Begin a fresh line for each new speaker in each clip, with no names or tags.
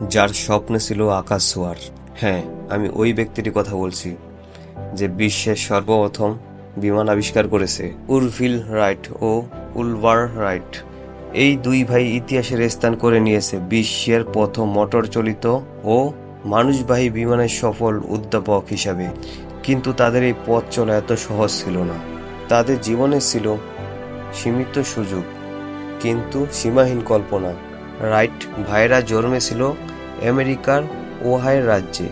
যার স্বপ্নে ছিল আকাশ ছোঁয়ার। হ্যাঁ আমি ওই ব্যক্তির কথা বলছি, যে বিশ্বের সর্বপ্রথম বিমান আবিষ্কার করেছে উর্ভিল রাইট ও উলভার রাইট। এই দুই ভাই ইতিহাসের স্থান করে নিয়েছে বিশ্বের প্রথম মোটর চলিত ও মানুষবাহী বিমানের সফল উদ্যাপক হিসাবে। কিন্তু তাদের এই পথ চলা এত সহজ ছিল না। তাদের জীবনে ছিল সীমিত সুযোগ, কিন্তু সীমাহীন কল্পনা। রাইট ভাইরা জন্মেছিল আমেরিকার ওহাই রাজ্যে,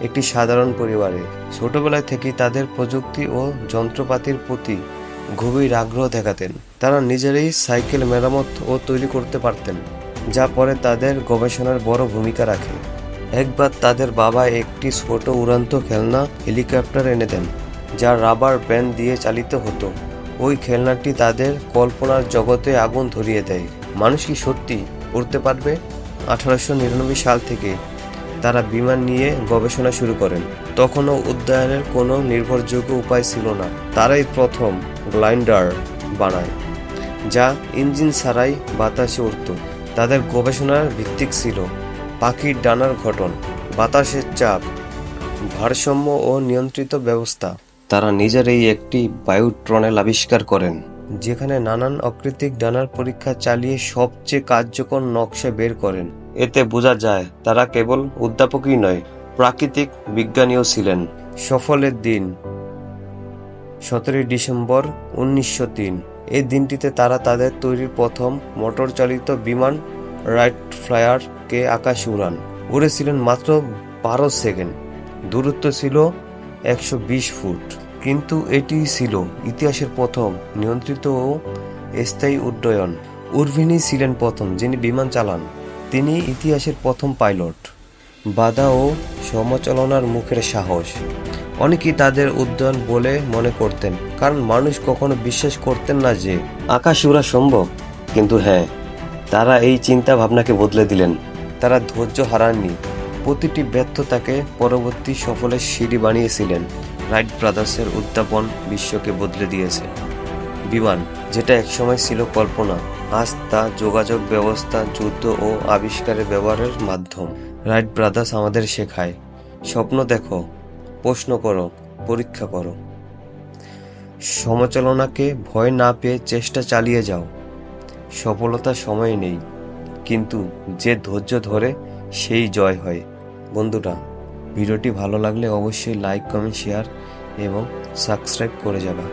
একটি সাধারণ পরিবারে। ছোটবেলায় থেকেই তাদের প্রযুক্তি ও যন্ত্রপাতির প্রতি গভীর আগ্রহ দেখাতেন। তারা নিজেরাই সাইকেল মেরামত ও তৈরি করতে পারতেন, যা পরে তাদের গবেষণার বড় ভূমিকা রাখে। একবার তাদের বাবা একটি ছোট উড়ান্ত খেলনা হেলিকপ্টার এনে দেন, যা রাবার ব্যান্ড দিয়ে চালিত হতো। ওই খেলনাটি তাদের কল্পনার জগতে আগুন ধরিয়ে দেয়। মানুষ কি সত্যি উড়তে পারবে? আঠারোশো নিরানব্বই সাল থেকে তারা বিমান নিয়ে গবেষণা শুরু করেন। তখনও উদ্যানের কোনো নির্ভরযোগ্য উপায় ছিল না। তারাই প্রথম গ্লাইন্ডার বানায়, যা ইঞ্জিন ছাড়াই বাতাসে উড়ত। তাদের গবেষণার ভিত্তিক ছিল পাখির ডানার ঘটন বাতাসের চাপ, ভারসাম্য ও নিয়ন্ত্রিত ব্যবস্থা। তারা নিজেরাই একটি বায়ুট্রনেল আবিষ্কার করেন। যেখানে নানান অকৃতিক ডানার পরীক্ষা চালিয়ে সবচেয়ে কার্যকর নকশা বের করেন। এতে বোঝা যায়, তারা কেবল উদ্যাপকই নয়, প্রাকৃতিক বিজ্ঞানীও ছিলেন। সফলের দিন। সতেরোই ডিসেম্বর উনিশশো তিন। এই দিনটিতে তারা তাদের তৈরি প্রথম মোটর চালিত বিমান রাইট ফ্লায়ারকে আকাশে উড়ান। উড়েছিলেন মাত্র বারো সেকেন্ড। দূরত্ব ছিল একশো বিশ ফুট। কিন্তু এটি ছিল ইতিহাসের প্রথম নিয়ন্ত্রিত ও স্থায়ী উড্ডয়ন। উর্ভিনী ছিলেন প্রথম যিনি বিমান চালান। তিনি ইতিহাসের প্রথম পাইলট। বাধা ও সমালোচনার মুখের সাহস। অনেকেই তাদের উদ্যান বলে মনে করতেন, কারণ মানুষ কখনো বিশ্বাস করতেন না যে আকাশ উড়া সম্ভব। কিন্তু হ্যাঁ তারা এই চিন্তা ভাবনাকে বদলে দিলেন। তারা ধৈর্য হারাননি। প্রতিটি ব্যর্থতাকে পরবর্তী সফলের সিঁড়ি বানিয়েছিলেন। রাইট ব্রাদার্সের উদ্যাপন বিশ্বকে বদলে দিয়েছে। বিমান, যেটা একসময় ছিল কল্পনা, আজ তা যোগাযোগ ব্যবস্থা, যুদ্ধ ও আবিষ্কারের ব্যবহারের মাধ্যম। রাইট ব্রাদার্স আমাদের শেখায়, স্বপ্ন দেখো, প্রশ্ন করো, পরীক্ষা করো। সমালোচনাকে ভয় না পেয়ে চেষ্টা চালিয়ে যাও। সফলতা সময় নেই, কিন্তু যে ধৈর্য ধরে সেই জয় হয়। বন্ধুরা ভিডিওটি ভালো লাগলে অবশ্যই লাইক কমেন্ট শেয়ার এবং সাবস্ক্রাইব করে যাবা।